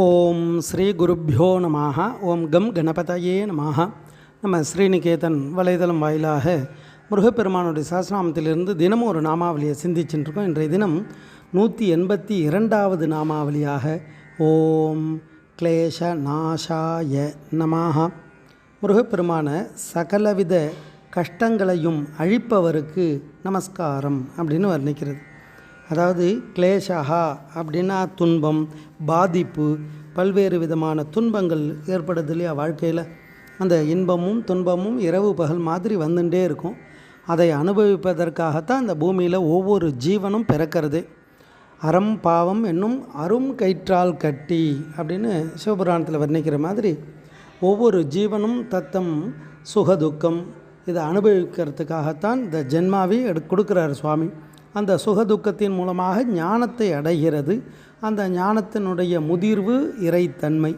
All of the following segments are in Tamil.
ஓம் ஸ்ரீ குருப்பியோ நமாக ஓம் கம் கணபதையே நமாக நம்ம ஸ்ரீநிகேதன் வலைதளம் வாயிலாக முருகப்பெருமானுடைய சஹஸ்ரநாமத்திலிருந்து தினமும் ஒரு நாமாவளியை சிந்திச்சுட்டு இன்றைய தினம் நூற்றி எண்பத்தி இரண்டாவது நாமாவளியாக ஓம் கிளேஷ நாஷாய நமாக முருகப்பெருமான சகலவித கஷ்டங்களையும் அழிப்பவருக்கு நமஸ்காரம் அப்படின்னு வர்ணிக்கிறது. அதாவது கிளேஷகா அப்படின்னா துன்பம் பாதிப்பு பல்வேறு விதமான துன்பங்கள் ஏற்படுது இல்லையா வாழ்க்கையில்? அந்த இன்பமும் துன்பமும் இரவு பகல் மாதிரி வந்துட்டே இருக்கும். அதை அனுபவிப்பதற்காகத்தான் இந்த பூமியில் ஒவ்வொரு ஜீவனும் பிறக்கிறது. அறம் பாவம் என்னும் அரும் கயிற்றால் கட்டி அப்படின்னு சிவபுராணத்தில் வர்ணிக்கிற மாதிரி ஒவ்வொரு ஜீவனும் தத்தம் சுகதுக்கம் இதை அனுபவிக்கிறதுக்காகத்தான் இந்த ஜென்மாவை எடு கொடுக்குறாரு சுவாமி. அந்த சுகதுக்கத்தின் மூலமாக ஞானத்தை அடைகிறது. அந்த ஞானத்தினுடைய முதிர்வு இறைத்தன்மை.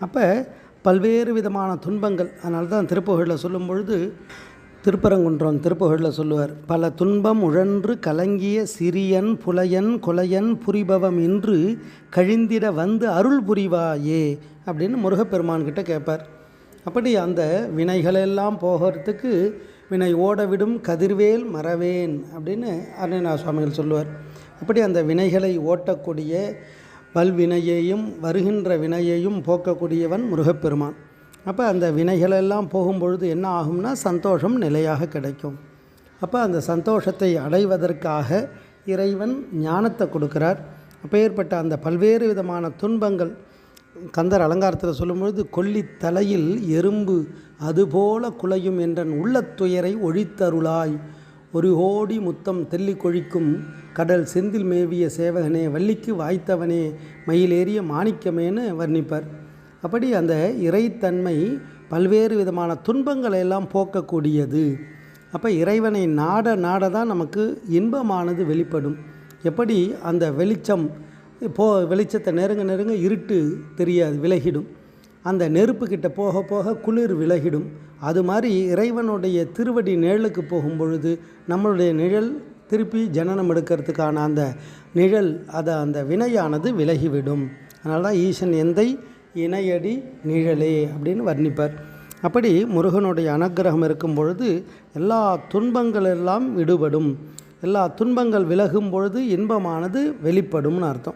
அப்போ பல்வேறு விதமான துன்பங்கள் அதனால தான் திருப்புகழில் சொல்லும் பொழுது திருப்பரங்குன்றம் திருப்புகழில் சொல்லுவார் பல துன்பம் உழன்று கலங்கிய சிறியன் புலையன் குலையன் புரிபவம் இன்று கழிந்திட வந்து அருள் புரிவாயே அப்படின்னு முருகப்பெருமான்கிட்ட கேட்பார். அப்படி அந்த வினைகளெல்லாம் போகிறதுக்கு வினை ஓடவிடும் கதிர்வேல் மறவேன் அப்படின்னு அருணா சுவாமிகள் சொல்லுவார். அப்படி அந்த வினைகளை ஓட்டக்கூடிய வல்வினையையும் வருகின்ற வினையையும் போக்கக்கூடியவன் முருகப்பெருமான். அப்போ அந்த வினைகளெல்லாம் போகும்பொழுது என்ன ஆகும்னா சந்தோஷம் நிலையாக கிடைக்கும். அப்போ அந்த சந்தோஷத்தை அடைவதற்காக இறைவன் ஞானத்தை கொடுக்கிறார். அப்பேற்பட்ட அந்த பல்வேறு விதமான துன்பங்கள் கந்தர் அலங்காரத்தில் சொல்லும்பொழுது கொல்லி தலையில் எறும்பு அதுபோல குலையும் என்றன் உள்ளத்துயரை ஒழித்தருளாய். ஒரு கோடி முத்தம் தெல்லி கொழிக்கும் கடல் செந்தில் மேவிய சேவகனே வள்ளிக்கு வாய்த்தவனே மயிலேறிய மாணிக்கமேன்னு வர்ணிப்பார். அப்படி அந்த இறைத்தன்மை பல்வேறு விதமான துன்பங்களை எல்லாம் போக்கக்கூடியது. அப்போ இறைவனை நாட நாட தான் நமக்கு இன்பமானது வெளிப்படும். எப்படி அந்த வெளிச்சம் போ வெளிச்சத்தை நெருங்க நெருங்க இருட்டு தெரியாது விலகிடும். அந்த நெருப்பு கிட்ட போக போக குளிர் விலகிடும். அது மாதிரி இறைவனுடைய திருவடி நிழலுக்கு போகும் பொழுது நம்மளுடைய நிழல் திருப்பி ஜனனம் எடுக்கிறதுக்கான அந்த நிழல் அதை அந்த வினையானது விலகிவிடும். அதனால தான் ஈசன் எந்தை இணையடி நிழலே அப்படின்னு வர்ணிப்பார். அப்படி முருகனுடைய அனுக்கிரகம் இருக்கும் பொழுது எல்லா துன்பங்கள் எல்லாம் விடுபடும். எல்லா துன்பங்கள் விலகும் பொழுது இன்பமானது வெளிப்படும்னு அர்த்தம்.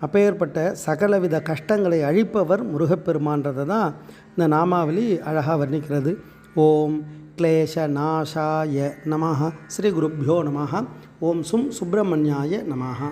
அப்பேற்பட்ட சகலவித கஷ்டங்களை அழிப்பவர் முருகப்பெருமான்றதை தான் இந்த நாமாவளி அழகாக வர்ணிக்கிறது. ஓம் கிளேஷ நாசாய நமஹ. ஸ்ரீ குருப்யோ நமஹ. ஓம் சும் சுப்பிரமணியாய நமஹா.